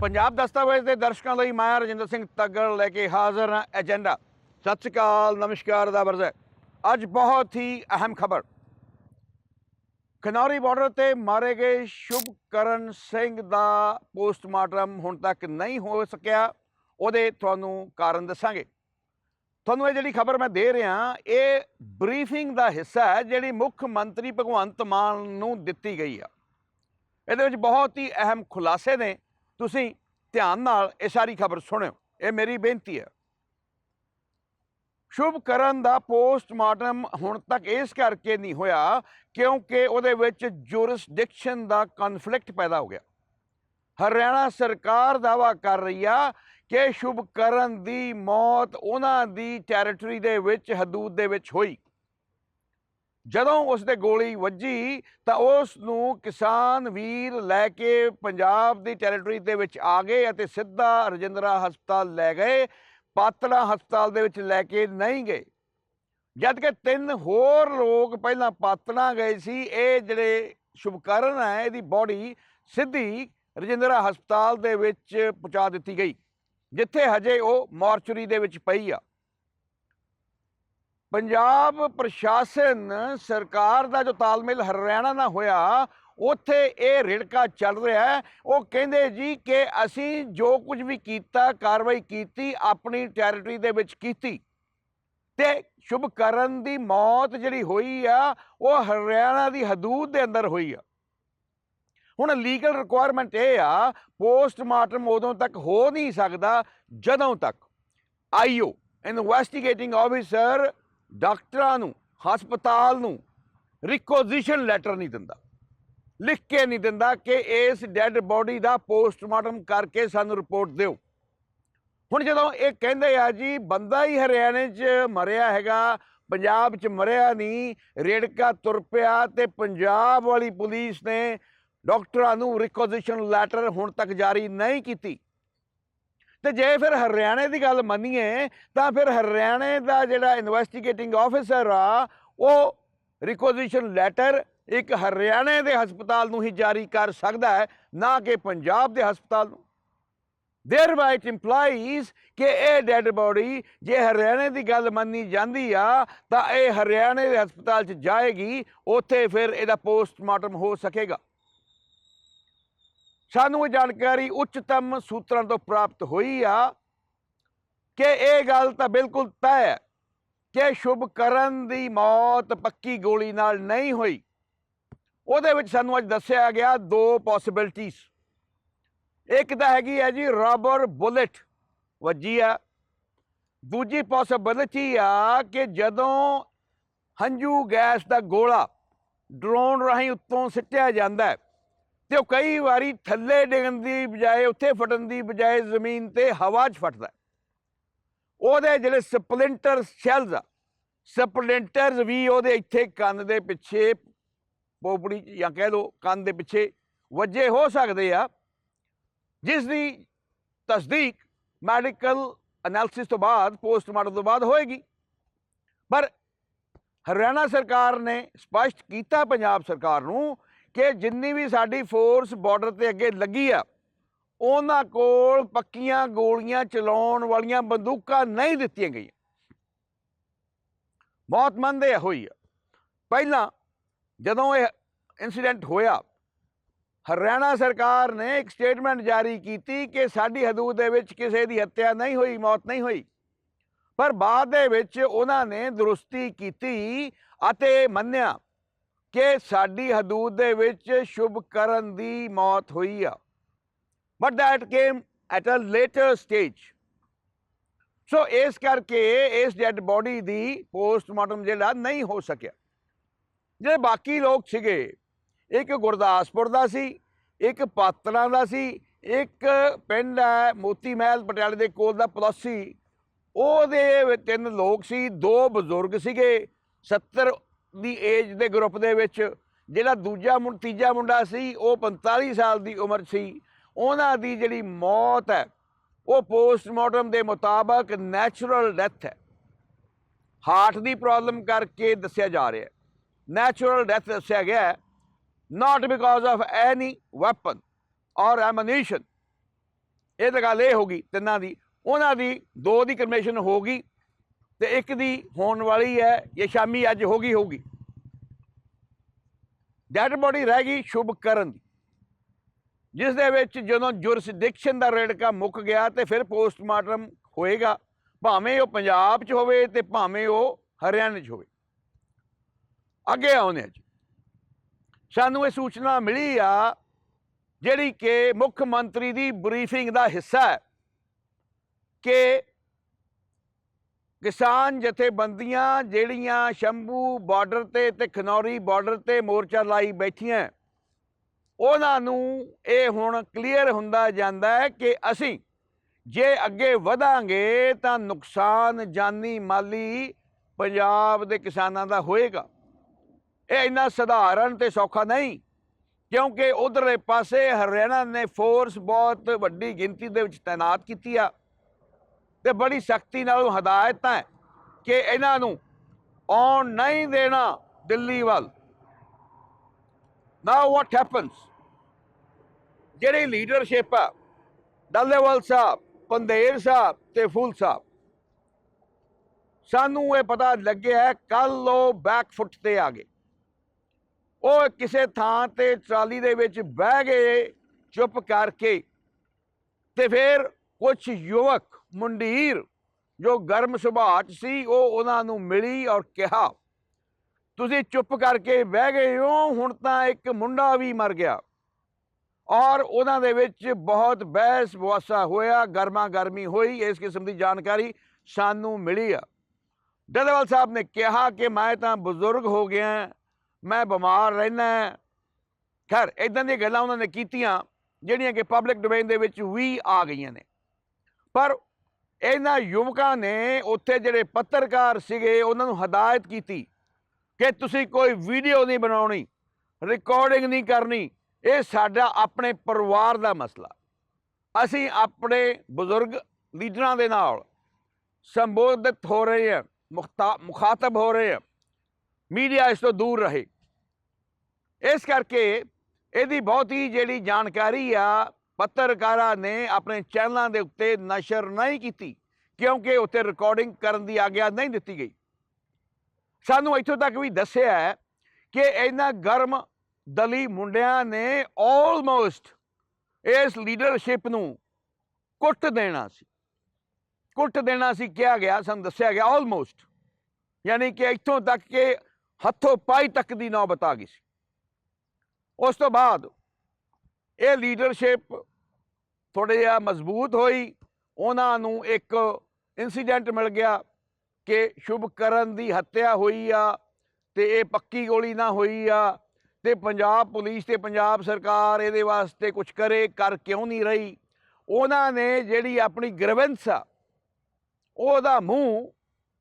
ਪੰਜਾਬ ਦਸਤਾਵੇਜ਼ ਦੇ ਦਰਸ਼ਕਾਂ ਲਈ ਮੈਂ ਰਜਿੰਦਰ ਸਿੰਘ ਤੱਗੜ ਲੈ ਕੇ ਹਾਜ਼ਰ ਹਾਂ ਏਜੰਡਾ। ਸਤਿ ਸ਼੍ਰੀ ਅਕਾਲ, ਨਮਸਕਾਰ ਦਾ ਵਰਜ਼ ਹੈ ਅੱਜ ਬਹੁਤ ਹੀ ਅਹਿਮ ਖਬਰ। ਖਨੌਰੀ ਬਾਰਡਰ ਤੇ ਮਾਰੇ ਗਏ ਸ਼ੁਭਕਰਨ ਸਿੰਘ ਦਾ ਪੋਸਟਮਾਰਟਮ ਹੁਣ ਤੱਕ ਨਹੀਂ ਹੋ ਸਕਿਆ। ਉਹਦੇ ਤੁਹਾਨੂੰ ਕਾਰਨ ਦੱਸਾਂਗੇ। ਤੁਹਾਨੂੰ ਇਹ ਜਿਹੜੀ ਖਬਰ ਮੈਂ ਦੇ ਰਿਹਾ, ਇਹ ਬਰੀਫਿੰਗ ਦਾ ਹਿੱਸਾ ਹੈ, ਜਿਹੜੀ ਮੁੱਖ ਮੰਤਰੀ ਭਗਵੰਤ ਮਾਨ ਨੂੰ ਦਿੱਤੀ ਗਈ ਆ। ਇਹਦੇ ਵਿੱਚ ਬਹੁਤ ਹੀ ਅਹਿਮ ਖੁਲਾਸੇ ਨੇ। ਤੁਸੀਂ ਧਿਆਨ ਨਾਲ ਇਹ ਸਾਰੀ ਖਬਰ ਸੁਣਿਓ। ਇਹ ਮੇਰੀ ਬੇਨਤੀ ਹੈ। ਸ਼ੁਭਕਰਨ ਦਾ ਪੋਸਟਮਾਰਟਮ ਹੁਣ ਤੱਕ ਇਸ ਕਰਕੇ ਨਹੀਂ ਹੋਇਆ ਕਿਉਂਕਿ ਉਹਦੇ ਵਿੱਚ ਜੁਰਿਸਡਿਕਸ਼ਨ ਦਾ ਕਨਫਲਿਕਟ ਪੈਦਾ ਹੋ ਗਿਆ। ਹਰਿਆਣਾ ਸਰਕਾਰ ਦਾਵਾ ਕਰ ਰਹੀ ਆ ਕਿ ਸ਼ੁਭਕਰਨ ਦੀ ਮੌਤ ਉਹਨਾਂ ਦੀ ਟੈਰੀਟਰੀ ਦੇ ਵਿੱਚ, ਹਦੂਦ ਦੇ ਵਿੱਚ ਹੋਈ। ਜਦੋਂ ਉਸ ਦੇ ਗੋਲੀ ਵੱਜੀ ਤਾਂ ਉਸ ਨੂੰ ਕਿਸਾਨ ਵੀਰ ਲੈ ਕੇ ਪੰਜਾਬ ਦੀ ਟੈਰੀਟਰੀ ਦੇ ਵਿੱਚ ਆ ਗਏ ਅਤੇ ਸਿੱਧਾ ਰਜਿੰਦਰਾ ਹਸਪਤਾਲ ਲੈ ਗਏ, ਪਾਤੜਾ ਹਸਪਤਾਲ ਦੇ ਵਿੱਚ ਲੈ ਕੇ ਨਹੀਂ ਗਏ। ਜਦ ਕਿ ਤਿੰਨ ਹੋਰ ਲੋਕ ਪਹਿਲਾਂ ਪਾਤੜਾ ਗਏ ਸੀ, ਇਹ ਜਿਹੜੇ ਸ਼ੁਭਕਰਨ ਹੈ, ਇਹਦੀ ਬਾਡੀ ਸਿੱਧੀ ਰਜਿੰਦਰਾ ਹਸਪਤਾਲ ਦੇ ਵਿੱਚ ਪਹੁੰਚਾ ਦਿੱਤੀ ਗਈ, ਜਿੱਥੇ ਹਜੇ ਉਹ ਮੋਰਚਰੀ ਦੇ ਵਿੱਚ ਪਈ ਆ। ਪੰਜਾਬ ਪ੍ਰਸ਼ਾਸਨ ਸਰਕਾਰ ਦਾ ਜੋ ਤਾਲਮੇਲ ਹਰਿਆਣਾ ਨਾਲ ਹੋਇਆ, ਉੱਥੇ ਇਹ ਰਿੜਕਾ ਚੱਲ ਰਿਹਾ ਹੈ। ਉਹ ਕਹਿੰਦੇ ਜੀ ਕਿ ਅਸੀਂ ਜੋ ਕੁਝ ਵੀ ਕੀਤਾ, ਕਾਰਵਾਈ ਕੀਤੀ, ਆਪਣੀ ਟੈਰੀਟਰੀ ਦੇ ਵਿੱਚ ਕੀਤੀ ਤੇ ਸ਼ੁਭਕਰਨ ਦੀ ਮੌਤ ਜਿਹੜੀ ਹੋਈ ਆ, ਉਹ ਹਰਿਆਣਾ ਦੀ ਹਦੂਦ ਦੇ ਅੰਦਰ ਹੋਈ ਆ। ਹੁਣ ਲੀਗਲ ਰਿਕੁਆਇਰਮੈਂਟ ਇਹ ਆ ਪੋਸਟਮਾਰਟਮ ਉਦੋਂ ਤੱਕ ਹੋ ਨਹੀਂ ਸਕਦਾ, ਜਦੋਂ ਤੱਕ ਆਈਓ ਇਨਵੈਸਟੀਗੇਟਿੰਗ ਆਫੀਸਰ ਡਾਕਟਰਾਂ ਨੂੰ, ਹਸਪਤਾਲ ਨੂੰ ਰਿਕੋਜੀਸ਼ਨ ਲੈਟਰ ਨਹੀਂ ਦਿੰਦਾ। ਲਿਖ ਕੇ ਨਹੀਂ ਦਿੰਦਾ ਕਿ ਇਸ ਡੈੱਡ ਬੋਡੀ ਦਾ ਪੋਸਟਮਾਰਟਮ ਕਰਕੇ ਸਾਨੂੰ ਰਿਪੋਰਟ ਦਿਓ। ਹੁਣ ਜਦੋਂ ਇਹ ਕਹਿੰਦੇ ਆ ਜੀ, ਬੰਦਾ ਹੀ ਹਰਿਆਣੇ 'ਚ ਮਰਿਆ ਹੈਗਾ, ਪੰਜਾਬ 'ਚ ਮਰਿਆ ਨਹੀਂ, ਰੇੜਕਾ ਤੁਰ ਪਿਆ ਤੇ ਪੰਜਾਬ ਵਾਲੀ ਪੁਲਿਸ ਨੇ ਡਾਕਟਰਾਂ ਨੂੰ ਰਿਕੋਜੀਸ਼ਨ ਲੈਟਰ ਹੁਣ ਤੱਕ ਜਾਰੀ ਨਹੀਂ ਕੀਤੀ। ਤੇ ਜੇ ਫਿਰ ਹਰਿਆਣੇ ਦੀ ਗੱਲ ਮੰਨੀਏ, ਤਾਂ ਫਿਰ ਹਰਿਆਣੇ ਦਾ ਜਿਹੜਾ ਇਨਵੈਸਟੀਗੇਟਿੰਗ ਆਫੀਸਰ ਆ, ਉਹ ਰਿਕੁਜੀਸ਼ਨ ਲੈਟਰ ਇੱਕ ਹਰਿਆਣੇ ਦੇ ਹਸਪਤਾਲ ਨੂੰ ਹੀ ਜਾਰੀ ਕਰ ਸਕਦਾ ਹੈ, ਨਾ ਕਿ ਪੰਜਾਬ ਦੇ ਹਸਪਤਾਲ ਨੂੰ। Thereby it implies ਕਿ ਇਹ ਡੈੱਡ ਬੋਡੀ ਜੇ ਹਰਿਆਣੇ ਦੀ ਗੱਲ ਮੰਨੀ ਜਾਂਦੀ ਆ, ਤਾਂ ਇਹ ਹਰਿਆਣੇ ਦੇ ਹਸਪਤਾਲ 'ਚ ਜਾਏਗੀ, ਉੱਥੇ ਫਿਰ ਇਹਦਾ ਪੋਸਟਮਾਰਟਮ ਹੋ ਸਕੇਗਾ। ਸਾਨੂੰ ਇਹ ਜਾਣਕਾਰੀ ਉੱਚਤਮ ਸੂਤਰਾਂ ਤੋਂ ਪ੍ਰਾਪਤ ਹੋਈ ਆ ਕਿ ਇਹ ਗੱਲ ਤਾਂ ਬਿਲਕੁਲ ਤੈਅ ਹੈ ਕਿ ਸ਼ੁਭਕਰਨ ਦੀ ਮੌਤ ਪੱਕੀ ਗੋਲੀ ਨਾਲ ਨਹੀਂ ਹੋਈ। ਉਹਦੇ ਵਿੱਚ ਸਾਨੂੰ ਅੱਜ ਦੱਸਿਆ ਗਿਆ ਦੋ ਪੋਸਿਬਿਲਟੀਆਂ ਇੱਕ ਤਾਂ ਹੈਗੀ ਹੈ ਜੀ ਰਬਰ ਬੁਲੇਟ ਵੱਜੀ ਆ। ਦੂਜੀ ਪੋਸਿਬਿਲਿਟੀ ਆ ਕਿ ਜਦੋਂ ਹੰਝੂ ਗੈਸ ਦਾ ਗੋਲਾ ਡਰੋਨ ਰਾਹੀਂ ਉੱਤੋਂ ਸਿੱਟਿਆ ਜਾਂਦਾ ਹੈ ਤੇ ਉਹ ਕਈ ਵਾਰੀ ਥੱਲੇ ਡਿੱਗਣ ਦੀ ਬਜਾਏ, ਉੱਥੇ ਫਟਣ ਦੀ ਬਜਾਏ ਜ਼ਮੀਨ ਤੇ ਹਵਾ 'ਚ ਫਟਦਾ ਉਹਦੇ ਜਿਹੜੇ ਸਪਲਿੰਟਰ ਸ਼ੈਲਸ ਆ ਸਪਲਿੰਟਰਸ ਵੀ ਉਹਦੇ ਇੱਥੇ ਕੰਨ ਦੇ ਪਿੱਛੇ ਪੋਪੜੀ ਜਾਂ ਕਹਿ ਲਓ ਕੰਨ ਦੇ ਪਿੱਛੇ ਵੱਜੇ ਹੋ ਸਕਦੇ ਆ। ਜਿਸ ਦੀ ਤਸਦੀਕ ਮੈਡੀਕਲ ਐਨਾਲਿਸਿਸ ਤੋਂ ਬਾਅਦ, ਪੋਸਟਮਾਰਟਮ ਤੋਂ ਬਾਅਦ ਹੋਏਗੀ। ਪਰ ਹਰਿਆਣਾ ਸਰਕਾਰ ਨੇ ਸਪਸ਼ਟ ਕੀਤਾ, ਪੰਜਾਬ ਸਰਕਾਰ ਨੂੰ ਕਿ ਜਿੰਨੀ ਵੀ ਸਾਡੀ ਫੋਰਸ ਬਾਰਡਰ ਤੇ ਅੱਗੇ ਲੱਗੀ ਆ, ਉਹਨਾਂ ਕੋਲ ਪੱਕੀਆਂ ਗੋਲੀਆਂ ਚਲਾਉਣ ਵਾਲੀਆਂ ਬੰਦੂਕਾਂ ਨਹੀਂ ਦਿੱਤੀਆਂ ਗਈਆਂ। ਬਹੁਤ ਮੰਦੇ ਹੋਈ ਆ। ਪਹਿਲਾਂ ਜਦੋਂ ਇਹ ਇਨਸੀਡੈਂਟ ਹੋਇਆ, ਹਰਿਆਣਾ ਸਰਕਾਰ ਨੇ ਇੱਕ ਸਟੇਟਮੈਂਟ ਜਾਰੀ ਕੀਤੀ ਕਿ ਸਾਡੀ ਹਦੂਦ ਦੇ ਵਿੱਚ ਕਿਸੇ ਦੀ ਹੱਤਿਆ ਨਹੀਂ ਹੋਈ, ਮੌਤ ਨਹੀਂ ਹੋਈ। ਪਰ ਬਾਅਦ ਦੇ ਵਿੱਚ ਉਹਨਾਂ ਨੇ ਦਰੁਸਤੀ ਕੀਤੀ ਅਤੇ ਮੰਨਿਆ ਕਿ ਸਾਡੀ ਹਦੂਦ ਦੇ ਵਿੱਚ ਸ਼ੁਭ ਕਰਨ ਦੀ ਮੌਤ ਹੋਈ ਆ। But that came at a later stage so ਇਸ ਕਰਕੇ ਇਸ ਡੈਡ ਬੋਡੀ ਦੀ ਪੋਸਟਮਾਰਟਮ ਜਿਹੜਾ ਨਹੀਂ ਹੋ ਸਕਿਆ। ਜਿਹੜੇ ਬਾਕੀ ਲੋਕ ਸੀਗੇ, ਇੱਕ ਗੁਰਦਾਸਪੁਰ ਦਾ ਸੀ, ਇੱਕ ਪਾਤਣਾ ਦਾ ਸੀ, ਇੱਕ ਪਿੰਡ ਹੈ ਮੋਤੀ ਮਹਿਲ ਪਟਿਆਲੇ ਦੇ ਕੋਲ ਦਾ ਪਲਸੀ ਉਹਦੇ ਤਿੰਨ ਲੋਕ ਸੀ, ਦੋ ਬਜ਼ੁਰਗ ਸੀਗੇ 70 ਦੀ ਏਜ ਦੇ ਗਰੁੱਪ ਦੇ ਵਿੱਚ ਜਿਹੜਾ ਦੂਜਾ ਮੁੰ, ਤੀਜਾ ਮੁੰਡਾ ਸੀ, ਉਹ 45 ਸਾਲ ਦੀ ਉਮਰ ਸੀ। ਉਹਨਾਂ ਦੀ ਜਿਹੜੀ ਮੌਤ ਹੈ, ਉਹ ਪੋਸਟਮਾਰਟਮ ਦੇ ਮੁਤਾਬਕ ਨੈਚੁਰਲ ਡੈਥ ਹੈ। ਹਾਰਟ ਦੀ ਪ੍ਰੋਬਲਮ ਕਰਕੇ ਦੱਸਿਆ ਜਾ ਰਿਹਾ ਹੈ। ਨੈਚੁਰਲ ਡੈਥ ਦੱਸਿਆ ਗਿਆ ਹੈ। Not because of any weapon or ammunition ਇਹ ਤਾਂ ਗੱਲ ਇਹ ਹੋ ਗਈ ਤਿੰਨਾਂ ਦੀ। ਉਹਨਾਂ ਦੀ ਦੋ ਦੀ ਕਨਵੈਸ਼ਨ ਹੋ ਗਈ। ਤੇ ਇੱਕ ਦੀ ਹੋਣ ਵਾਲੀ ਹੈ ਇਹ ਸ਼ਾਮੀ ਅੱਜ ਹੋ ਗਈ, ਹੋਊਗੀ। ਡੈਡ ਬੋਡੀ ਰਹਿ ਗਈ ਸ਼ੁਭ ਕਰਨ ਦੀ। ਜਿਸ ਦੇ ਵਿੱਚ ਜਦੋਂ ਜੁਰਿਸਡਿਕਸ਼ਨ ਦਾ ਰੇੜਕਾ ਮੁੱਕ ਗਿਆ ਤੇ ਫਿਰ ਪੋਸਟਮਾਰਟਮ ਹੋਏਗਾ, ਭਾਵੇਂ ਉਹ ਪੰਜਾਬ 'ਚ ਹੋਵੇ ਤੇ ਭਾਵੇਂ ਉਹ ਹਰਿਆਣੇ 'ਚ ਹੋਵੇ। ਅੱਗੇ ਆਉਂਦੇ ਹਾਂ ਜੀ। ਸਾਨੂੰ ਇਹ ਸੂਚਨਾ ਮਿਲੀ ਆ, ਜਿਹੜੀ ਕਿ ਮੁੱਖ ਮੰਤਰੀ ਦੀ ਬਰੀਫਿੰਗ ਦਾ ਹਿੱਸਾ ਹੈ ਕਿ ਕਿਸਾਨ ਜਥੇਬੰਦੀਆਂ ਜਿਹੜੀਆਂ ਸ਼ੰਭੂ ਬਾਰਡਰ ਤੇ ਤੇ ਖਨੌਰੀ ਬਾਰਡਰ ਤੇ ਮੋਰਚਾ ਲਾਈ ਬੈਠੀਆਂ, ਉਹਨਾਂ ਨੂੰ ਇਹ ਹੁਣ ਕਲੀਅਰ ਹੁੰਦਾ ਜਾਂਦਾ ਹੈ ਕਿ ਅਸੀਂ ਜੇ ਅੱਗੇ ਵਧਾਂਗੇ ਤਾਂ ਨੁਕਸਾਨ ਜਾਨੀ ਮਾਲੀ ਪੰਜਾਬ ਦੇ ਕਿਸਾਨਾਂ ਦਾ ਹੋਏਗਾ। ਇਹ ਇੰਨਾ ਸਧਾਰਨ ਤੇ ਸੌਖਾ ਨਹੀਂ, ਕਿਉਂਕਿ ਉਧਰਲੇ ਪਾਸੇ ਹਰਿਆਣਾ ਨੇ ਫੋਰਸ ਬਹੁਤ ਵੱਡੀ ਗਿਣਤੀ ਦੇ ਵਿੱਚ ਤਾਇਨਾਤ ਕੀਤੀ ਆ। ਤੇ ਬੜੀ ਸਖਤੀ ਨਾਲ ਹਦਾਇਤਾਂ ਹੈ ਕਿ ਇਹਨਾਂ ਨੂੰ ਆਉਣ ਨਹੀਂ ਦੇਣਾ ਦਿੱਲੀ ਵੱਲ। ਨਾਓ ਵਾਟ ਹੈਪਨਸ ਜਿਹੜੀ ਲੀਡਰਸ਼ਿਪ ਆ, ਡੱਲੇਵਾਲ ਸਾਹਿਬ, ਪੰਦੇਰ ਸਾਹਿਬ ਤੇ ਫੂਲ ਸਾਹਿਬ, ਸਾਨੂੰ ਇਹ ਪਤਾ ਲੱਗਿਆ ਕੱਲ ਉਹ ਬੈਕ ਫੁੱਟ ਤੇ ਆ ਗਏ। ਉਹ ਕਿਸੇ ਥਾਂ ਤੇ ਟਰਾਲੀ ਦੇ ਵਿੱਚ ਬਹਿ ਗਏ ਚੁੱਪ ਕਰਕੇ ਤੇ ਫਿਰ ਕੁਝ ਯੁਵਕ ਮੁੰਡੀਰ, ਜੋ ਗਰਮ ਸੁਭਾਅ 'ਚ ਸੀ, ਉਹ ਉਹਨਾਂ ਨੂੰ ਮਿਲੀ ਔਰ ਕਿਹਾ, ਤੁਸੀਂ ਚੁੱਪ ਕਰਕੇ ਬਹਿ ਗਏ ਹੋ, ਹੁਣ ਤਾਂ ਇੱਕ ਮੁੰਡਾ ਵੀ ਮਰ ਗਿਆ। ਔਰ ਉਹਨਾਂ ਦੇ ਵਿੱਚ ਬਹੁਤ ਬਹਿਸ ਬਵਾਸਾ ਹੋਇਆ, ਗਰਮਾ ਗਰਮੀ ਹੋਈ, ਇਸ ਕਿਸਮ ਦੀ ਜਾਣਕਾਰੀ ਸਾਨੂੰ ਮਿਲੀ ਆ। ਡੱਲੇਵਾਲ ਸਾਹਿਬ ਨੇ ਕਿਹਾ ਕਿ ਮੈਂ ਤਾਂ ਬਜ਼ੁਰਗ ਹੋ ਗਿਆ, ਮੈਂ ਬਿਮਾਰ ਰਹਿਣਾ ਖੈਰ ਇਦਾਂ ਦੀਆਂ ਗੱਲਾਂ ਉਹਨਾਂ ਨੇ ਕੀਤੀਆਂ, ਜਿਹੜੀਆਂ ਕਿ ਪਬਲਿਕ ਡੋਮੇਨ ਦੇ ਵਿੱਚ ਵੀ ਆ ਗਈਆਂ ਨੇ। ਪਰ ਇਹਨਾਂ ਯੁਵਕਾਂ ਨੇ ਉੱਥੇ ਜਿਹੜੇ ਪੱਤਰਕਾਰ ਸੀਗੇ, ਉਹਨਾਂ ਨੂੰ ਹਦਾਇਤ ਕੀਤੀ ਕਿ ਤੁਸੀਂ ਕੋਈ ਵੀਡੀਓ ਨਹੀਂ ਬਣਾਉਣੀ ਰਿਕਾਰਡਿੰਗ ਨਹੀਂ ਕਰਨੀ। ਇਹ ਸਾਡਾ ਆਪਣੇ ਪਰਿਵਾਰ ਦਾ ਮਸਲਾ। ਅਸੀਂ ਆਪਣੇ ਬਜ਼ੁਰਗ ਲੀਡਰਾਂ ਦੇ ਨਾਲ ਸੰਬੋਧਿਤ ਹੋ ਰਹੇ ਹਾਂ, ਮੁਖਤਾ, ਮੁਖਾਤਬ ਹੋ ਰਹੇ ਹਾਂ। ਮੀਡੀਆ ਇਸ ਤੋਂ ਦੂਰ ਰਹੇ। ਇਸ ਕਰਕੇ ਇਹਦੀ ਬਹੁਤੀ ਜਿਹੜੀ ਜਾਣਕਾਰੀ ਆ ਪੱਤਰਕਾਰਾਂ ਨੇ ਆਪਣੇ ਚੈਨਲਾਂ ਦੇ ਉੱਤੇ ਨਸ਼ਰ ਨਹੀਂ ਕੀਤੀ, ਕਿਉਂਕਿ ਉੱਤੇ ਰਿਕਾਰਡਿੰਗ ਕਰਨ ਦੀ ਆਗਿਆ ਨਹੀਂ ਦਿੱਤੀ ਗਈ। ਸਾਨੂੰ ਇੱਥੋਂ ਤੱਕ ਵੀ ਦੱਸਿਆ ਹੈ ਕਿ ਇਹਨਾਂ ਗਰਮ ਦਲੀ ਮੁੰਡਿਆਂ ਨੇ ਆਲਮੋਸਟ ਇਸ ਲੀਡਰਸ਼ਿਪ ਨੂੰ ਕੁੱਟ ਦੇਣਾ ਸੀ। ਕੁੱਟ ਦੇਣਾ ਸੀ ਕਿਹਾ ਗਿਆ, ਸਾਨੂੰ ਦੱਸਿਆ ਗਿਆ ਆਲਮੋਸਟ ਯਾਨੀ ਕਿ ਇੱਥੋਂ ਤੱਕ ਕਿ ਹੱਥੋਂ ਪਾਈ ਤੱਕ ਦੀ ਨੌਬਤ ਆ ਗਈ ਸੀ। ਉਸ ਤੋਂ ਬਾਅਦ ਇਹ ਲੀਡਰਸ਼ਿਪ ਥੋੜ੍ਹਾ ਜਿਹਾ ਮਜ਼ਬੂਤ ਹੋਈ। ਉਹਨਾਂ ਨੂੰ ਇੱਕ ਇਨਸੀਡੈਂਟ ਮਿਲ ਗਿਆ ਕਿ ਸ਼ੁਭਕਰਨ ਦੀ ਹੱਤਿਆ ਹੋਈ ਆ ਤੇ ਇਹ ਪੱਕੀ ਗੋਲੀ ਨਾ ਹੋਈ ਆ ਤੇ ਪੰਜਾਬ ਪੁਲਿਸ ਤੇ ਪੰਜਾਬ ਸਰਕਾਰ ਇਹਦੇ ਵਾਸਤੇ ਕੁਝ ਕਰੇ, ਕਰ ਕਿਉਂ ਨਹੀਂ ਰਹੀ? ਉਹਨਾਂ ਨੇ ਜਿਹੜੀ ਆਪਣੀ ਗ੍ਰਵੈਂਸ ਆ, ਉਹਦਾ ਮੂੰਹ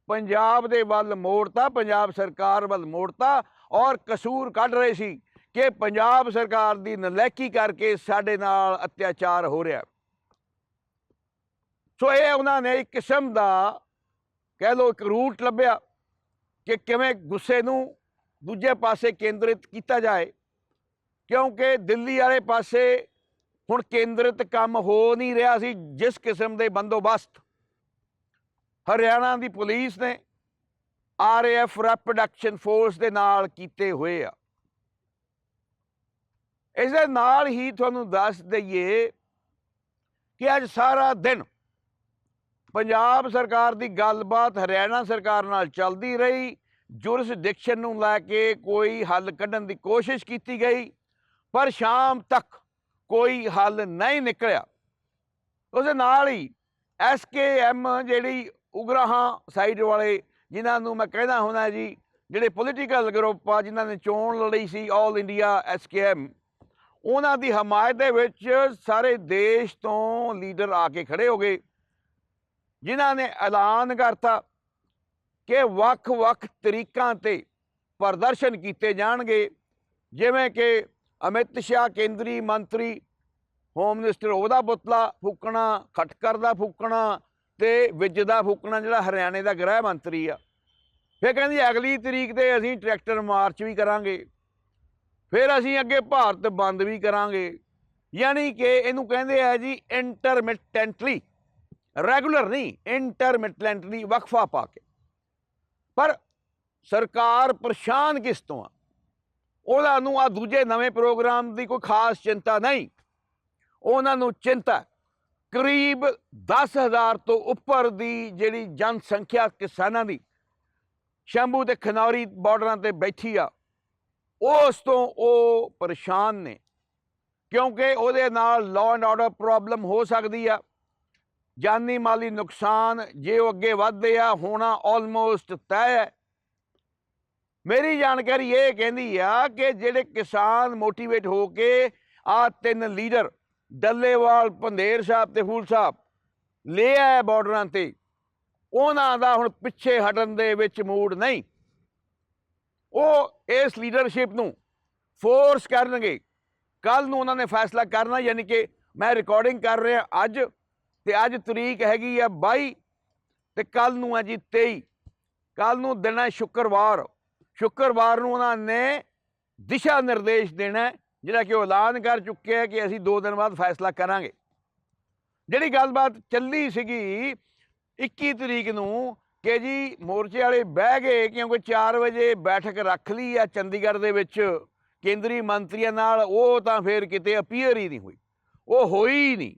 ਪੰਜਾਬ ਦੇ ਵੱਲ ਮੋੜਤਾ, ਪੰਜਾਬ ਸਰਕਾਰ ਵੱਲ ਮੋੜਤਾ ਔਰ ਕਸੂਰ ਕੱਢ ਰਹੇ ਸੀ। ਕਿ ਪੰਜਾਬ ਸਰਕਾਰ ਦੀ ਨਲੈਕੀ ਕਰਕੇ ਸਾਡੇ ਨਾਲ ਅਤਿਆਚਾਰ ਹੋ ਰਿਹਾ ਸੋ ਇਹ ਉਹਨਾਂ ਨੇ ਇੱਕ ਕਿਸਮ ਦਾ ਕਹਿ ਲਓ ਇੱਕ ਰੂਟ ਲੱਭਿਆ ਕਿ ਕਿਵੇਂ ਗੁੱਸੇ ਨੂੰ ਦੂਜੇ ਪਾਸੇ ਕੇਂਦਰਿਤ ਕੀਤਾ ਜਾਏ, ਕਿਉਂਕਿ ਦਿੱਲੀ ਵਾਲੇ ਪਾਸੇ ਹੁਣ ਕੇਂਦਰਿਤ ਕੰਮ ਹੋ ਨਹੀਂ ਰਿਹਾ ਸੀ ਜਿਸ ਕਿਸਮ ਦੇ ਬੰਦੋਬਸਤ। ਹਰਿਆਣਾ ਦੀ ਪੁਲਿਸ ਨੇ ਆਰਏਐਫ ਰੈਪਿਡ ਐਕਸ਼ਨ ਫੋਰਸ ਦੇ ਨਾਲ ਕੀਤੇ ਹੋਏ ਆ। ਇਸ ਦੇ ਨਾਲ ਹੀ ਤੁਹਾਨੂੰ ਦੱਸ ਦਈਏ ਕਿ ਅੱਜ ਸਾਰਾ ਦਿਨ ਪੰਜਾਬ ਸਰਕਾਰ ਦੀ ਗੱਲਬਾਤ, ਹਰਿਆਣਾ ਸਰਕਾਰ ਨਾਲ ਚੱਲਦੀ ਰਹੀ। ਜੁਰਿਸਡਿਕਸ਼ਨ ਨੂੰ ਲੈ ਕੇ ਕੋਈ ਹੱਲ ਕੱਢਣ ਦੀ ਕੋਸ਼ਿਸ਼ ਕੀਤੀ ਗਈ, ਪਰ ਸ਼ਾਮ ਤੱਕ ਕੋਈ ਹੱਲ ਨਹੀਂ ਨਿਕਲਿਆ। ਉਸ ਦੇ ਨਾਲ ਹੀ ਐਸਕੇਐਮ ਜਿਹੜੀ ਉਗਰਾਹਾਂ ਸਾਈਡ ਵਾਲੇ, ਜਿਨ੍ਹਾਂ ਨੂੰ ਮੈਂ ਕਹਿੰਦਾ ਹੁੰਦਾ ਜੀ, ਜਿਹੜੇ ਪੋਲੀਟੀਕਲ ਗਰੁੱਪ ਆ, ਜਿਨ੍ਹਾਂ ਨੇ ਚੋਣ ਲੜੀ ਸੀ ਆਲ ਇੰਡੀਆ ਐਸਕੇਐਮ ਉਹਨਾਂ ਦੀ ਹਮਾਇਤ ਦੇ ਵਿੱਚ ਸਾਰੇ ਦੇਸ਼ ਤੋਂ ਲੀਡਰ ਆ ਕੇ ਖੜੇ ਹੋ ਗਏ, ਜਿਨ੍ਹਾਂ ਨੇ ਐਲਾਨ ਕਰਤਾ ਕਿ ਵੱਖ-ਵੱਖ ਤਰੀਕਾਂ ਤੇ ਪ੍ਰਦਰਸ਼ਨ ਕੀਤੇ ਜਾਣਗੇ, ਜਿਵੇਂ ਕਿ ਅਮਿਤ ਸ਼ਾਹ ਕੇਂਦਰੀ ਮੰਤਰੀ, ਹੋਮ ਮਿਨਿਸਟਰ ਉਹਦਾ ਪੁਤਲਾ ਫੂਕਣਾ ਖਟਕਰ ਦਾ ਫੂਕਣਾ ਤੇ ਵਿੱਜ ਦਾ ਫੂਕਣਾ, ਜਿਹੜਾ ਹਰਿਆਣੇ ਦਾ ਗ੍ਰਹਿ ਮੰਤਰੀ ਆ। ਫਿਰ ਕਹਿੰਦੀ ਅਗਲੀ ਤਰੀਕ ਤੇ ਅਸੀਂ ਟਰੈਕਟਰ ਮਾਰਚ ਵੀ ਕਰਾਂਗੇ। ਫਿਰ ਅਸੀਂ ਅੱਗੇ ਭਾਰਤ ਬੰਦ ਵੀ ਕਰਾਂਗੇ। ਯਾਨੀ ਕਿ ਇਹਨੂੰ ਕਹਿੰਦੇ ਆ ਜੀ ਇੰਟਰਮਿਟੈਂਟਲੀ ਰੈਗੂਲਰ ਨਹੀਂ ਇੰਟਰਮਿਟੈਂਟਲੀ ਵਕਫਾ ਪਾ ਕੇ। ਪਰ ਸਰਕਾਰ ਪਰੇਸ਼ਾਨ ਕਿਸ ਤੋਂ ਆ? ਉਹਨਾਂ ਨੂੰ ਆ ਦੂਜੇ ਨਵੇਂ ਪ੍ਰੋਗਰਾਮ ਦੀ ਕੋਈ ਖਾਸ ਚਿੰਤਾ ਨਹੀਂ। ਉਹਨਾਂ ਨੂੰ ਚਿੰਤਾ ਕਰੀਬ 10000 ਤੋਂ ਉੱਪਰ ਦੀ ਜਿਹੜੀ ਜਨਸੰਖਿਆ ਕਿਸਾਨਾਂ ਦੀ, ਸ਼ੰਭੂ ਤੇ ਖਨੌਰੀ ਬਾਰਡਰਾਂ ਤੇ ਬੈਠੀ ਆ। ਉਸ ਤੋਂ ਉਹ ਪਰੇਸ਼ਾਨ ਨੇ, ਕਿਉਂਕਿ ਉਹਦੇ ਨਾਲ ਲਾਅ ਐਂਡ ਆਰਡਰ ਪ੍ਰੋਬਲਮ ਹੋ ਸਕਦੀ ਆ। ਜਾਨੀ ਮਾਲੀ ਨੁਕਸਾਨ ਜੇ ਉਹ ਅੱਗੇ ਵਧਦੇ ਆ, ਹੋਣਾ ਆਲਮੋਸਟ ਤੈਅ ਹੈ। ਮੇਰੀ ਜਾਣਕਾਰੀ ਇਹ ਕਹਿੰਦੀ ਆ ਕਿ ਜਿਹੜੇ ਕਿਸਾਨ ਮੋਟੀਵੇਟ ਹੋ ਕੇ ਆ ਤਿੰਨ ਲੀਡਰ, ਡੱਲੇਵਾਲ ਪੰਧੇਰ ਸਾਹਿਬ ਤੇ ਫੂਲ ਸਾਹਿਬ ਲੈ ਆਏ ਬਾਰਡਰਾਂ ਤੇ। ਉਹਨਾਂ ਦਾ ਹੁਣ ਪਿੱਛੇ ਹਟਣ ਦੇ ਵਿੱਚ ਮੂਡ ਨਹੀਂ। ਉਹ ਇਸ ਲੀਡਰਸ਼ਿਪ ਨੂੰ ਫੋਰਸ ਕਰਨਗੇ। ਕੱਲ ਨੂੰ ਉਹਨਾਂ ਨੇ ਫੈਸਲਾ ਕਰਨਾ, ਯਾਨੀ ਕਿ ਮੈਂ ਰਿਕਾਰਡਿੰਗ ਕਰ ਰਿਹਾ ਅੱਜ ਤੇ ਅੱਜ ਤਰੀਕ ਹੈਗੀ ਆ 22 ਤੇ ਕੱਲ ਨੂੰ ਹੈ ਜੀ 23 ਕੱਲ ਨੂੰ ਦਿਨ ਸ਼ੁੱਕਰਵਾਰ। ਸ਼ੁੱਕਰਵਾਰ ਨੂੰ ਉਹਨਾਂ ਨੇ ਦਿਸ਼ਾ ਨਿਰਦੇਸ਼ ਦੇਣਾ ਜਿਹੜਾ ਕਿ ਉਹ ਐਲਾਨ ਕਰ ਚੁੱਕੇ ਹੈ ਕਿ ਅਸੀਂ 2 ਦਿਨ ਬਾਅਦ ਫੈਸਲਾ ਕਰਾਂਗੇ। ਜਿਹੜੀ ਗੱਲਬਾਤ ਚੱਲੀ ਸੀਗੀ 21 ਤਰੀਕ ਨੂੰ ਕਿ ਜੀ ਮੋਰਚੇ ਵਾਲੇ ਬਹਿ ਗਏ ਕਿਉਂਕਿ 4 ਵਜੇ ਬੈਠਕ ਰੱਖ ਲਈ ਆ ਚੰਡੀਗੜ੍ਹ ਦੇ ਵਿੱਚ ਕੇਂਦਰੀ ਮੰਤਰੀਆਂ ਨਾਲ, ਉਹ ਤਾਂ ਫੇਰ ਕਿਤੇ ਅਪੀਅਰ ਹੀ ਨਹੀਂ ਹੋਈ। ਉਹ ਹੋਈ ਨਹੀਂ।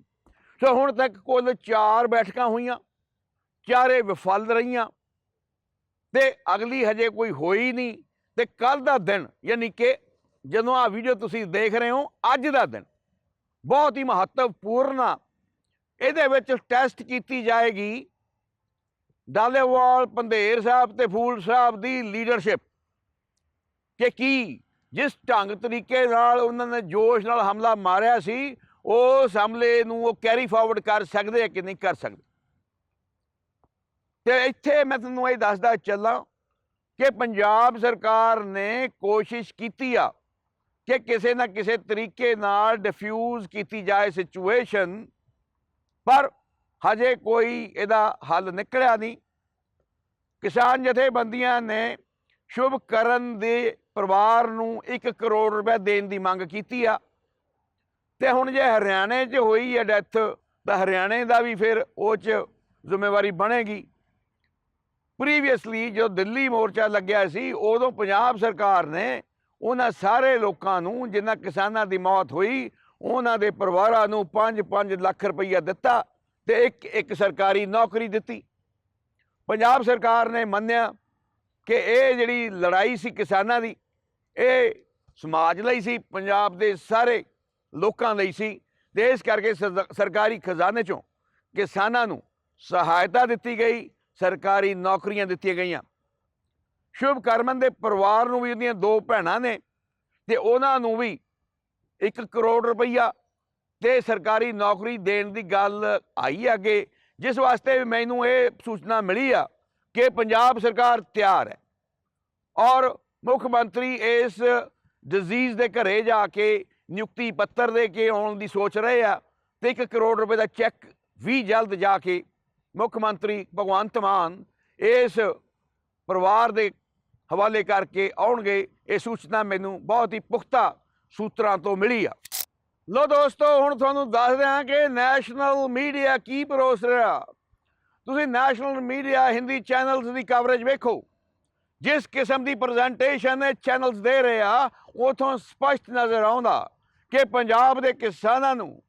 ਸੋ ਹੁਣ ਤੱਕ ਕੁੱਲ 4 ਬੈਠਕਾਂ ਹੋਈਆਂ, ਚਾਰੇ ਵਿਫਲ ਰਹੀਆਂ ਤੇ ਅਗਲੀ ਹਜੇ ਕੋਈ ਹੋਈ ਨਹੀਂ ਤੇ ਕੱਲ ਦਾ ਦਿਨ ਯਾਨੀ ਕਿ ਜਦੋਂ ਆ ਵੀਡੀਓ ਤੁਸੀਂ ਦੇਖ ਰਹੇ ਹੋ, ਅੱਜ ਦਾ ਦਿਨ ਬਹੁਤ ਹੀ ਮਹੱਤਵਪੂਰਨ ਆ। ਇਹਦੇ ਵਿੱਚ ਟੈਸਟ ਕੀਤੀ ਜਾਏਗੀ ਡਾਲੇਵਾਲ, ਪੰਧੇਰ ਸਾਹਿਬ ਤੇ ਫੂਲ ਸਾਹਿਬ ਦੀ ਲੀਡਰਸ਼ਿਪ ਕਿ ਕੀ ਜਿਸ ਢੰਗ ਤਰੀਕੇ ਨਾਲ ਉਹਨਾਂ ਨੇ ਜੋਸ਼ ਨਾਲ ਹਮਲਾ ਮਾਰਿਆ ਸੀ, ਉਸ ਹਮਲੇ ਨੂੰ ਉਹ ਕੈਰੀ ਫਾਰਵਰਡ ਕਰ ਸਕਦੇ ਆ ਕਿ ਨਹੀਂ ਕਰ ਸਕਦੇ? ਤੇ ਇੱਥੇ ਮੈਂ ਤੁਹਾਨੂੰ ਇਹ ਦੱਸਦਾ ਚੱਲਾਂ ਕਿ ਪੰਜਾਬ ਸਰਕਾਰ ਨੇ ਕੋਸ਼ਿਸ਼ ਕੀਤੀ ਆ ਕਿ ਕਿਸੇ ਨਾ ਕਿਸੇ ਤਰੀਕੇ ਨਾਲ ਡਿਫਿਊਜ਼ ਕੀਤੀ ਜਾਏ ਸਿਚੁਏਸ਼ਨ ਪਰ ਹਜੇ ਕੋਈ ਇਹਦਾ ਹੱਲ ਨਿਕਲਿਆ ਨਹੀਂ। ਕਿਸਾਨ ਜਥੇਬੰਦੀਆਂ ਨੇ ਸ਼ੁਭ ਕਰਨ ਦੇ ਪਰਿਵਾਰ ਨੂੰ 1 ਕਰੋੜ ਰੁਪਏ ਦੇਣ ਦੀ ਮੰਗ ਕੀਤੀ ਆ। ਤੇ ਹੁਣ ਜੇ ਹਰਿਆਣੇ 'ਚ ਹੋਈ ਹੈ ਡੈਥ, ਤਾਂ ਹਰਿਆਣੇ ਦਾ ਵੀ ਫਿਰ ਉਹ 'ਚ ਜ਼ਿੰਮੇਵਾਰੀ ਬਣੇਗੀ। ਪ੍ਰੀਵੀਅਸਲੀ ਜੋ ਦਿੱਲੀ ਮੋਰਚਾ ਲੱਗਿਆ ਸੀ, ਉਦੋਂ ਪੰਜਾਬ ਸਰਕਾਰ ਨੇ ਉਹਨਾਂ ਸਾਰੇ ਲੋਕਾਂ ਨੂੰ ਜਿਨ੍ਹਾਂ ਕਿਸਾਨਾਂ ਦੀ ਮੌਤ ਹੋਈ, ਉਹਨਾਂ ਦੇ ਪਰਿਵਾਰਾਂ ਨੂੰ 5-5 ਲੱਖ ਰੁਪਈਆ ਦਿੱਤਾ। ਤੇ ਇੱਕ ਇੱਕ ਸਰਕਾਰੀ ਨੌਕਰੀ ਦਿੱਤੀ। ਪੰਜਾਬ ਸਰਕਾਰ ਨੇ ਮੰਨਿਆ ਕਿ ਇਹ ਜਿਹੜੀ ਲੜਾਈ ਸੀ ਕਿਸਾਨਾਂ ਦੀ, ਇਹ ਸਮਾਜ ਲਈ ਸੀ, ਪੰਜਾਬ ਦੇ ਸਾਰੇ ਲੋਕਾਂ ਲਈ ਸੀ ਤੇ ਇਸ ਕਰਕੇ ਸਰਕਾਰੀ ਖਜ਼ਾਨੇ ਚੋਂ ਕਿਸਾਨਾਂ ਨੂੰ ਸਹਾਇਤਾ ਦਿੱਤੀ ਗਈ, ਸਰਕਾਰੀ ਨੌਕਰੀਆਂ ਦਿੱਤੀਆਂ ਗਈਆਂ। ਸ਼ੁਭ ਕਰਮਨ ਦੇ ਪਰਿਵਾਰ ਨੂੰ ਵੀ ਉਹਦੀਆਂ ਦੋ ਭੈਣਾਂ ਨੇ ਤੇ ਉਹਨਾਂ ਨੂੰ ਵੀ 1 ਕਰੋੜ ਰੁਪਈਆ ਤੇ ਸਰਕਾਰੀ ਨੌਕਰੀ ਦੇਣ ਦੀ ਗੱਲ ਆਈ ਹੈ ਅੱਗੇ, ਜਿਸ ਵਾਸਤੇ ਮੈਨੂੰ ਇਹ ਸੂਚਨਾ ਮਿਲੀ ਆ ਕਿ ਪੰਜਾਬ ਸਰਕਾਰ ਤਿਆਰ ਹੈ। ਔਰ ਮੁੱਖ ਮੰਤਰੀ ਇਸ ਡਿਜ਼ੀਜ਼ ਦੇ ਘਰੇ ਜਾ ਕੇ ਨਿਯੁਕਤੀ ਪੱਤਰ ਦੇ ਕੇ ਆਉਣ ਦੀ ਸੋਚ ਰਹੇ ਆ ਤੇ 1 ਕਰੋੜ ਰੁਪਏ ਦਾ ਚੈੱਕ ਵੀ ਜਲਦ ਜਾ ਕੇ ਮੁੱਖ ਮੰਤਰੀ ਭਗਵੰਤ ਮਾਨ ਇਸ ਪਰਿਵਾਰ ਦੇ ਹਵਾਲੇ ਕਰਕੇ ਆਉਣਗੇ, ਇਹ ਸੂਚਨਾ ਮੈਨੂੰ ਬਹੁਤ ਹੀ ਪੁਖਤਾ ਸੂਤਰਾਂ ਤੋਂ ਮਿਲੀ ਆ। ਲੋ ਦੋਸਤੋ, ਹੁਣ ਤੁਹਾਨੂੰ ਦੱਸਦੇ ਹਾਂ ਕਿ ਨੈਸ਼ਨਲ ਮੀਡੀਆ ਕੀ ਪਰੋਸ ਰਿਹਾ। ਤੁਸੀਂ ਨੈਸ਼ਨਲ ਮੀਡੀਆ ਹਿੰਦੀ ਚੈਨਲਸ ਦੀ ਕਵਰੇਜ ਵੇਖੋ। ਜਿਸ ਕਿਸਮ ਦੀ ਪ੍ਰੈਜੈਂਟੇਸ਼ਨ ਇਹ ਚੈਨਲਸ ਦੇ ਰਹੇ ਆ, ਉਥੋਂ ਸਪਸ਼ਟ ਨਜ਼ਰ ਆਉਂਦਾ ਕਿ ਪੰਜਾਬ ਦੇ ਕਿਸਾਨਾਂ ਨੂੰ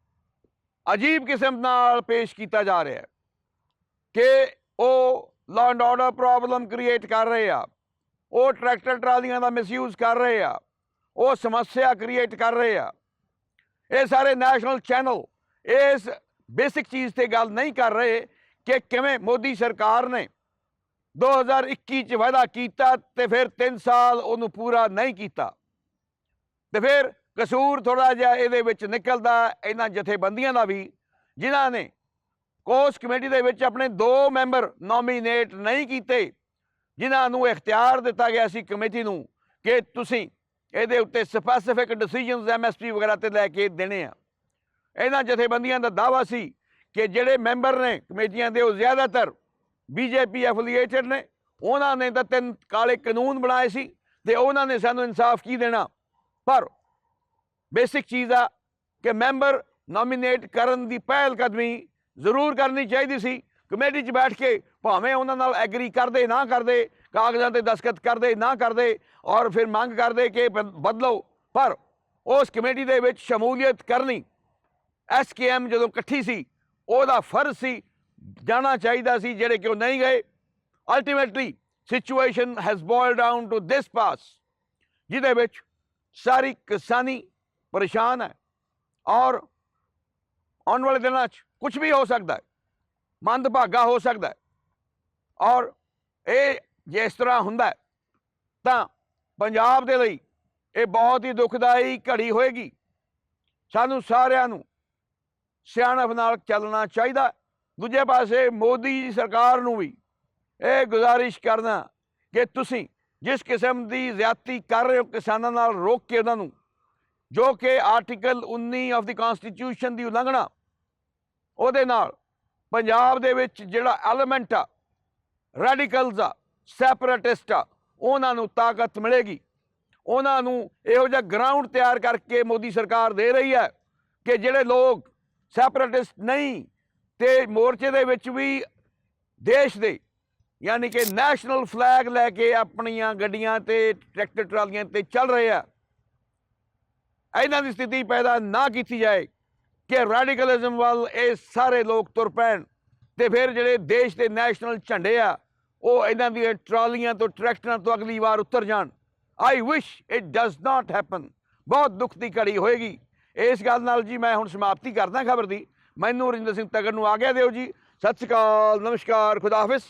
ਅਜੀਬ ਕਿਸਮ ਨਾਲ ਪੇਸ਼ ਕੀਤਾ ਜਾ ਰਿਹਾ ਹੈ ਕਿ ਉਹ law and order problem create ਕਰ ਰਹੇ ਆ, ਉਹ ਟਰੈਕਟਰ ਟਰਾਲੀਆਂ ਦਾ ਮਿਸਯੂਜ਼ ਕਰ ਰਹੇ ਆ, ਉਹ ਸਮੱਸਿਆ ਕ੍ਰੀਏਟ ਕਰ ਰਹੇ ਆ। ਇਹ ਸਾਰੇ ਨੈਸ਼ਨਲ ਚੈਨਲ ਇਸ ਬੇਸਿਕ ਚੀਜ਼ ਤੇ ਗੱਲ ਨਹੀਂ ਕਰ ਰਹੇ ਕਿ ਕਿਵੇਂ ਮੋਦੀ ਸਰਕਾਰ ਨੇ 2021 ਚ ਵਾਅਦਾ ਕੀਤਾ ਤੇ ਫਿਰ 3 ਸਾਲ ਉਹਨੂੰ ਪੂਰਾ ਨਹੀਂ ਕੀਤਾ। ਤੇ ਫਿਰ ਕਸੂਰ ਥੋੜਾ ਜਿਹਾ ਇਹਦੇ ਵਿੱਚ ਨਿਕਲਦਾ, ਇਹਨਾਂ ਜਥੇਬੰਦੀਆਂ ਦਾ ਵੀ, ਜਿਨ੍ਹਾਂ ਨੇ ਕੋਸ ਕਮੇਟੀ ਦੇ ਵਿੱਚ ਆਪਣੇ ਦੋ ਮੈਂਬਰ ਨੋਮੀਨੇਟ ਨਹੀਂ ਕੀਤੇ, ਜਿਨ੍ਹਾਂ ਨੂੰ ਇਖਤਿਆਰ ਦਿੱਤਾ ਗਿਆ ਸੀ ਕਮੇਟੀ ਨੂੰ ਕਿ ਤੁਸੀਂ ਇਹਦੇ ਉੱਤੇ ਸਪੈਸੀਫਿਕ ਡਿਸੀਜਨਸ ਐਮਐਸਪੀ ਵਗੈਰਾ ਤੇ ਲੈ ਕੇ ਦੇਣੇ ਆ। ਇਹਨਾਂ ਜਥੇਬੰਦੀਆਂ ਦਾ ਦਾਵਾ ਸੀ ਕਿ ਜਿਹੜੇ ਮੈਂਬਰ ਨੇ ਕਮੇਟੀਆਂ ਦੇ, ਉਹ ਜ਼ਿਆਦਾਤਰ ਬੀਜੇਪੀ ਐਫੀਲੀਏਟਡ ਨੇ। ਉਹਨਾਂ ਨੇ ਤਾਂ ਤਿੰਨ ਕਾਲੇ ਕਾਨੂੰਨ ਬਣਾਏ ਸੀ ਤੇ ਉਹਨਾਂ ਨੇ ਸਾਨੂੰ ਇਨਸਾਫ ਕੀ ਦੇਣਾ? ਪਰ ਬੇਸਿਕ ਚੀਜ਼ ਆ ਕਿ ਮੈਂਬਰ ਨੋਮੀਨੇਟ ਕਰਨ ਦੀ ਪਹਿਲ ਕਦਮੀ ਜ਼ਰੂਰ ਕਰਨੀ ਚਾਹੀਦੀ ਸੀ। ਕਮੇਟੀ 'ਚ ਬੈਠ ਕੇ ਭਾਵੇਂ ਉਹਨਾਂ ਨਾਲ ਐਗਰੀ ਕਰਦੇ ਨਾ ਕਰਦੇ ਕਾਗਜ਼ਾਂ ਤੇ ਦਸਖਤ ਕਰਦੇ, ਨਾ ਕਰਦੇ ਔਰ ਫਿਰ ਮੰਗ ਕਰਦੇ ਕਿ ਬ- ਬਦਲੋ। ਪਰ ਉਸ ਕਮੇਟੀ ਦੇ ਵਿੱਚ ਸ਼ਮੂਲੀਅਤ ਕਰਨੀ ਐਸਕੇਐਮ ਜਦੋਂ ਇਕੱਠੀ ਸੀ, ਉਹਦਾ ਫਰਜ਼ ਸੀ, ਜਾਣਾ ਚਾਹੀਦਾ ਸੀ ਜਿਹੜੇ ਕਿ ਉਹ ਨਹੀਂ ਗਏ। Ultimately situation has boil down to this pass ਜਿਹਦੇ ਵਿੱਚ ਸਾਰੀ ਕਿਸਾਨੀ ਪਰੇਸ਼ਾਨ ਹੈ ਔਰ ਆਉਣ ਵਾਲੇ ਦਿਨਾਂ 'ਚ ਕੁਝ ਵੀ ਹੋ ਸਕਦਾ ਹੈ, ਮੰਦਭਾਗਾ ਹੋ ਸਕਦਾ ਹੈ ਔਰ ਇਹ ਜੇ ਇਸ ਤਰ੍ਹਾਂ ਹੁੰਦਾ ਤਾਂ ਪੰਜਾਬ ਦੇ ਲਈ ਇਹ ਬਹੁਤ ਹੀ ਦੁਖਦਾਈ ਘੜੀ ਹੋਏਗੀ। ਸਾਨੂੰ ਸਾਰਿਆਂ ਨੂੰ ਸਿਆਣਪ ਨਾਲ ਚੱਲਣਾ ਚਾਹੀਦਾ ਦੂਜੇ ਪਾਸੇ ਮੋਦੀ ਜੀ ਸਰਕਾਰ ਨੂੰ ਵੀ ਇਹ ਗੁਜ਼ਾਰਿਸ਼ ਕਰਨਾ ਕਿ ਤੁਸੀਂ ਜਿਸ ਕਿਸਮ ਦੀ ਜ਼ਿਆਦਤੀ ਕਰ ਰਹੇ ਹੋ ਕਿਸਾਨਾਂ ਨਾਲ ਰੋਕ ਕੇ ਉਹਨਾਂ ਨੂੰ, ਜੋ ਕਿ ਆਰਟੀਕਲ 19 ਆਫ ਦੀ ਕਨਸਟੀਟਿਊਸ਼ਨ ਦੀ ਉਲੰਘਣਾ, ਉਹਦੇ ਨਾਲ ਪੰਜਾਬ ਦੇ ਵਿੱਚ ਜਿਹੜਾ ਐਲੀਮੈਂਟ ਆ, ਰੈਡੀਕਲਸ ਆ ਸੈਪਰੇਟਿਸਟ ਆ, ਉਹਨਾਂ ਨੂੰ ਤਾਕਤ ਮਿਲੇਗੀ। ਉਹਨਾਂ ਨੂੰ ਇਹੋ ਜਿਹਾ ਗਰਾਊਂਡ ਤਿਆਰ ਕਰਕੇ ਮੋਦੀ ਸਰਕਾਰ ਦੇ ਰਹੀ ਹੈ ਕਿ ਜਿਹੜੇ ਲੋਕ ਸੈਪਰੇਟਿਸਟ ਨਹੀਂ, ਤੇ ਮੋਰਚੇ ਦੇ ਵਿੱਚ ਵੀ ਦੇਸ਼ ਦੇ, ਯਾਨੀ ਕਿ ਨੈਸ਼ਨਲ ਫਲੈਗ ਲੈ ਕੇ ਆਪਣੀਆਂ ਗੱਡੀਆਂ ਤੇ ਟਰੈਕਟਰ ਟਰਾਲੀਆਂ ਤੇ ਚੱਲ ਰਹੇ ਆ। ਇਹਨਾਂ ਦੀ ਸਥਿਤੀ ਪੈਦਾ ਨਾ ਕੀਤੀ ਜਾਏ ਕਿ ਰੈਡੀਕਲਿਜ਼ਮ ਵੱਲ ਇਹ ਸਾਰੇ ਲੋਕ ਤੁਰ ਪੈਣ ਤੇ ਫਿਰ ਜਿਹੜੇ ਦੇਸ਼ ਦੇ ਨੈਸ਼ਨਲ ਝੰਡੇ ਆ ਉਹ ਇਹਨਾਂ ਦੀਆਂ ਟਰਾਲੀਆਂ ਤੋਂ ਟਰੈਕਟਰਾਂ ਤੋਂ ਅਗਲੀ ਵਾਰ ਉਤਰ ਜਾਣ। I wish it does not happen ਬਹੁਤ ਦੁੱਖ ਦੀ ਘੜੀ ਹੋਏਗੀ। ਇਸ ਗੱਲ ਨਾਲ ਜੀ ਮੈਂ ਹੁਣ ਸਮਾਪਤੀ ਕਰਦਾ ਖਬਰ ਦੀ। ਮੈਨੂੰ ਰਿੰਦਰ ਸਿੰਘ ਤਗੜ ਨੂੰ ਆਗਿਆ ਦਿਓ ਜੀ। ਸਤਿ ਸ਼੍ਰੀ ਅਕਾਲ, ਨਮਸਕਾਰ, ਖੁਦਾ ਹਾਫਿਜ਼।